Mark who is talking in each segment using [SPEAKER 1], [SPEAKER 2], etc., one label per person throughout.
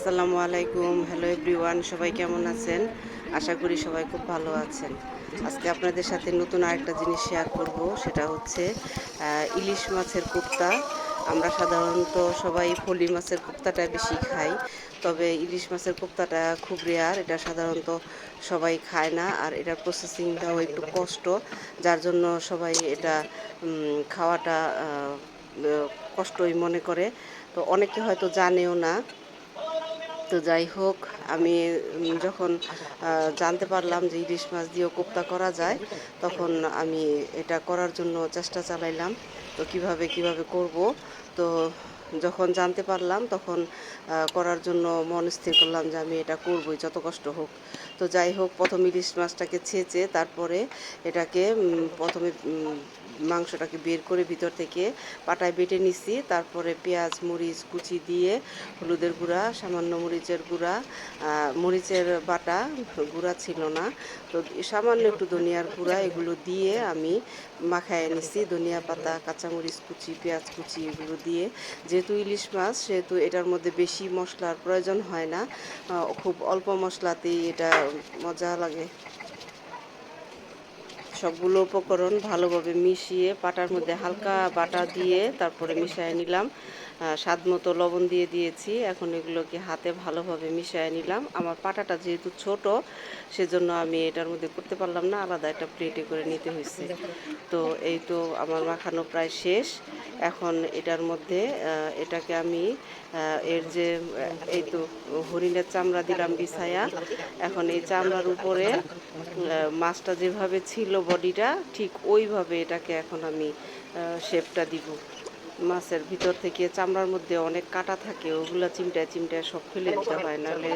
[SPEAKER 1] আসসালামু আলাইকুম। Hello everyone সবাই কেমন আছেন? আশা করি সবাই খুব ভালো আছেন। আজকে আপনাদের সাথে নতুন আরেকটা জিনিস শেয়ার করব, সেটা হচ্ছে ইলিশ মাছের কোপ্তা। আমরা সাধারণত সবাই ফলি মাছের কোপ্তাটা বেশি খাই, তবে ইলিশ মাছের কোপ্তাটা খুব রেয়ার এটা সাধারণত সবাই খায় না, আর এটার প্রসেসিংটাও একটু কষ্ট, যার জন্য সবাই এটা খাওয়াটা কষ্টই মনে করে। তো অনেকে হয়তো জানেও না তো যাই হোক, আমি যখন জানতে পারলাম যে ইলিশ মাছ দিয়েও কোপ্তা করা যায়, তখন আমি এটা করার জন্য চেষ্টা চালাইলাম। তো কীভাবে কীভাবে করব? তো যখন জানতে পারলাম, তখন করার জন্য মন স্থির করলাম যে আমি এটা করবই, যত কষ্ট হোক। তো যাই হোক, প্রথম ইলিশ মাছটাকে ছেঁচে তারপরে এটাকে প্রথমে মাংসটাকে বের করে ভিতর থেকে পাটায় বেটে নিছি। তারপরে পেঁয়াজ, মরিচ কুচি দিয়ে হলুদের গুঁড়া, সামান্য মরিচের গুঁড়া মরিচের বাটা, গুঁড়া ছিল না। তো সামান্য একটু ধনিয়ার গুঁড়া এগুলো দিয়ে আমি মাখায় নিছি। ধনিয়া পাতা, কাঁচামরিচ কুচি, পেঁয়াজ কুচি এগুলো দিয়ে। যেহেতু ইলিশ মাছ, সেহেতু এটার মধ্যে বেশি মশলার প্রয়োজন হয় না। খুব অল্প মশলাতেই এটা মজা লাগে। সবগুলো উপকরণ ভালোভাবে মিশিয়ে পাটার মধ্যে হালকা বাটা দিয়ে তারপরে মিশিয়ে নিলাম। স্বাদ মতো লবণ দিয়ে দিয়েছি। এখন এগুলোকে হাতে ভালোভাবে মিশিয়ে নিলাম। আমার পাটাটা যেহেতু ছোট, সেজন্য আমি এটার মধ্যে করতে পারলাম না। আলাদা একটা প্লেটে করে নিতে হয়েছে। তো এই তো আমার মাখানো প্রায় শেষ। এখন এটার মধ্যে এটাকে আমি এর যে এই তো হরিণের চামড়া দিলাম বিছায়া। এখন এই চামড়ার উপরে মাছটা যেভাবে ছিল বডিটা, ঠিক ওইভাবে এটাকে এখন আমি শেপটা দিব। মাছের ভিতর থেকে চামড়ার মধ্যে অনেক কাটা থাকে, ওগুলো চিমটায় চিমটায় সব ফেলে দিতে হয়, নাহলে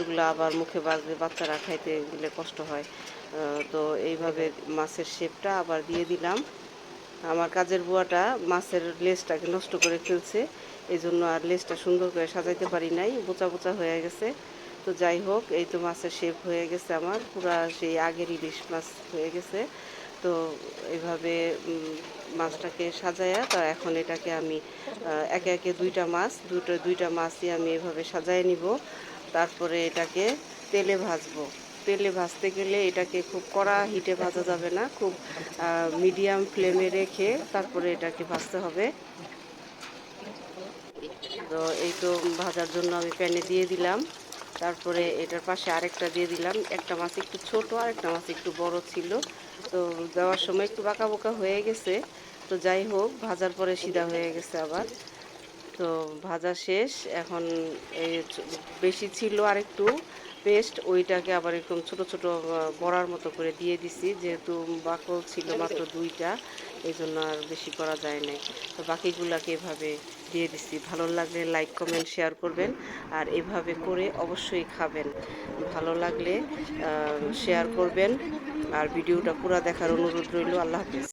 [SPEAKER 1] এগুলো আবার মুখে বাজবে বাচ্চারা খাইতে গেলে কষ্ট হয়। তো এইভাবে মাছের শেপটা আবার দিয়ে দিলাম। আমার কাজের বুয়াটা মাছের লেজটাকে নষ্ট করে ফেলছে এই জন্য আর লেজটা সুন্দর করে সাজাইতে পারি নাই বোচা বোচা হয়ে গেছে। তো যাই হোক, এই তো মাছের শেপ হয়ে গেছে আমার, পুরা সেই আগের ইলিশ মাছ হয়ে গেছে। তো এইভাবে উম, মাছটাকে সাজায়া তো এখন এটাকে আমি একে একে দুইটা মাছ দুটো দুইটা মাছই আমি এভাবে সাজায় নিব। তারপরে এটাকে তেলে ভাজবো। তেলে ভাজতে গেলে এটাকে খুব কড়া হিটে ভাজা যাবে না খুব মিডিয়াম ফ্লেমে রেখে তারপরে এটাকে ভাজতে হবে। তো এই তো ভাজার জন্য আমি প্যানে দিয়ে দিলাম। তারপরে এটার পাশে আরেকটা দিয়ে দিলাম। একটা মাছ একটু ছোট আর একটা মাছ একটু বড় ছিল। তো দেওয়ার সময় একটু বাঁকা বোকা হয়ে গেছে। তো যাই হোক, ভাজার পরে সিধা হয়ে গেছে আবার। তো ভাজা শেষ। এখন বেশি ছিল আর একটু পেস্ট ওইটাকে আবার একদম ছোট ছোট বড়ার মতো করে দিয়ে দিছি। যেহেতু বাকল ছিল মাত্র দুইটা, এই জন্য আর বেশি করা যায় নাই। তো বাকিগুলাকে এভাবে দিয়ে দিছি। ভালো লাগলে লাইক, কমেন্ট, শেয়ার করবেন। আর এভাবে করে অবশ্যই খাবেন। ভালো লাগলে শেয়ার করবেন। আর ভিডিওটা পুরো দেখার অনুরোধ রইল। আল্লাহ হাফিজ।